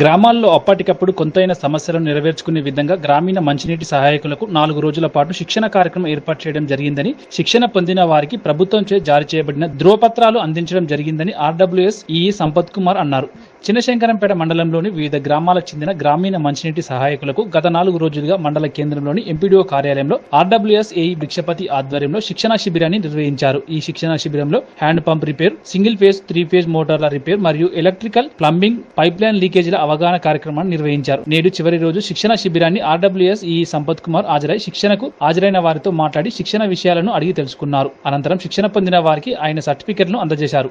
గ్రామాల్లో అప్పటికప్పుడు కొంతైన సమస్యలను నెరవేర్చుకునే విధంగా గ్రామీణ మంచినీటి సహాయకులకు నాలుగు రోజుల పాటు శిక్షణ కార్యక్రమం ఏర్పాటు చేయడం జరిగిందని శిక్షణ పొందిన వారికి ప్రభుత్వంచే జారీ చేయబడిన ధ్రువపత్రాలు అందించడం జరిగిందని ఆర్డబ్ల్యూఎస్ ఈఈ సంపత్ కుమార్ అన్నారు. చిన్నశంకరంపేట మండలంలోని వివిధ గ్రామాలకు చెందిన గ్రామీణ మంచినీటి సహాయకులకు గత నాలుగు రోజులుగా మండల కేంద్రంలోని ఎంపీడీఓ కార్యాలయంలో ఆర్డబ్ల్యూఎస్ ఏఈ భిక్షపతి ఆధ్వర్యంలో శిక్షణ శిబిరాన్ని నిర్వహించారు. ఈ శిక్షణ శిబిరంలో hand pump repair single phase three phase మోటార్ల repair మరియు ఎలక్ట్రికల్ ప్లంబింగ్ పైప్ లైన్ లీకేజీల అవగాహన కార్యక్రమాన్ని నిర్వహించారు. నేడు చివరి రోజు శిక్షణ శిబిరాన్ని ఆర్డబ్ల్యూఎస్ ఈ సంపత్ కుమార్ హాజరై శిక్షణకు హాజరైన వారితో మాట్లాడి శిక్షణ విషయాలను అడిగి తెలుసుకున్నారు. అనంతరం శిక్షణ పొందిన వారికి ఆయన సర్టిఫికెట్లను అందజేశారు.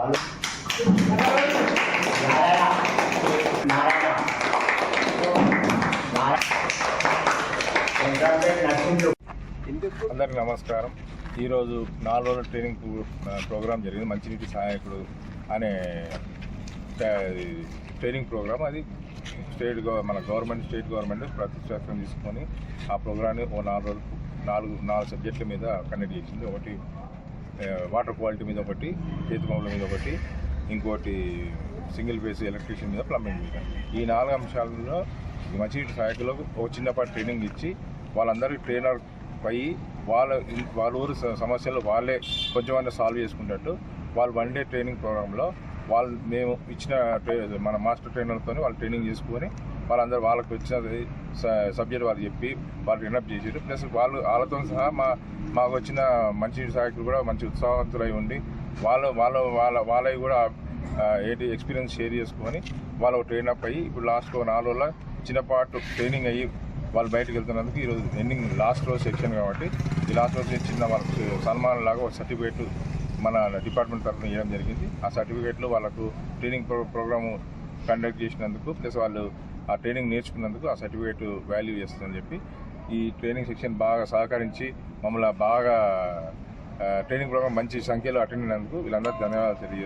వాళ్ళు అందరికి నమస్కారం. ఈరోజు నాలుగు రోజుల ట్రైనింగ్ ప్రోగ్రాం జరిగింది. మంచినీటి సహాయకుడు అనే ట్రైనింగ్ ప్రోగ్రామ్ అది. స్టేట్ గవర్ మన గవర్నమెంట్ స్టేట్ గవర్నమెంట్ ప్రతిష్టాత్మకం తీసుకొని ఆ ప్రోగ్రాన్ని ఓ నాలుగు రోజులు నాలుగు నాలుగు సబ్జెక్టుల మీద కండక్ట్ చేసింది. ఒకటి వాటర్ క్వాలిటీ మీద ఒకటి చేతి పంపుల మీద ఒకటి ఇంకోటి సింగిల్ ఫేస్ ఎలక్ట్రీషియన్ మీద ప్లంబింగ్ మీద. ఈ నాలుగు అంశాలలో ఈ మంచినీటి సహాయకులకు ఒక చిన్నపాటి ట్రైనింగ్ ఇచ్చి వాళ్ళందరికీ ట్రైనర్ అయ్యి వాళ్ళ వాళ్ళ ఊరు సమస్యలు వాళ్ళే కొంచెం సాల్వ్ చేసుకున్నట్టు వాళ్ళు వన్ డే ట్రైనింగ్ ప్రోగ్రాంలో వాళ్ళు మేము ఇచ్చిన మన మాస్టర్ ట్రైనర్తో వాళ్ళు ట్రైనింగ్ చేసుకొని వాళ్ళందరూ వాళ్ళకి వచ్చిన సబ్జెక్ట్ వాళ్ళు చెప్పి వాళ్ళు ఎనప్ చేసారు ప్లస్ వాళ్ళు వాళ్ళతో సహా మా మాకు వచ్చిన మంచి సహాయకులు కూడా మంచి ఉత్సాహవంతులై ఉండి వాళ్ళు వాళ్ళ వాళ్ళ వాళ్ళవి కూడా ఏంటి ఎక్స్పీరియన్స్ షేర్ చేసుకొని వాళ్ళు ట్రైన్ అప్ అయ్యి ఇప్పుడు లాస్ట్ నాలుగు రోజుల చిన్నపాటు ట్రైనింగ్ అయ్యి వాళ్ళు బయటకు వెళ్తున్నందుకు ఈరోజు ఎండింగ్ లాస్ట్ రోజు సెక్షన్ కాబట్టి ఈ లాస్ట్ రోజు చిన్న వాళ్ళకి సన్మానం లాగా ఒక సర్టిఫికేట్ మన డిపార్ట్మెంట్ తరఫున ఇవ్వడం జరిగింది. ఆ సర్టిఫికేట్లు వాళ్ళకు ట్రైనింగ్ ప్రో ప్రోగ్రాము కండక్ట్ చేసినందుకు ప్లస్ వాళ్ళు ఆ ట్రైనింగ్ నేర్చుకున్నందుకు ఆ సర్టిఫికేట్ వాల్యూ చేస్తుందని చెప్పి ఈ ట్రైనింగ్ సెక్షన్ బాగా సహకరించి మమ్మల్ని బాగా ట్రైనింగ్ ప్రోగ్రామ్ మంచి సంఖ్యలో అటెండ్ అయినందుకు వీళ్ళందరికీ ధన్యవాదాలు తెలియజేస్తాను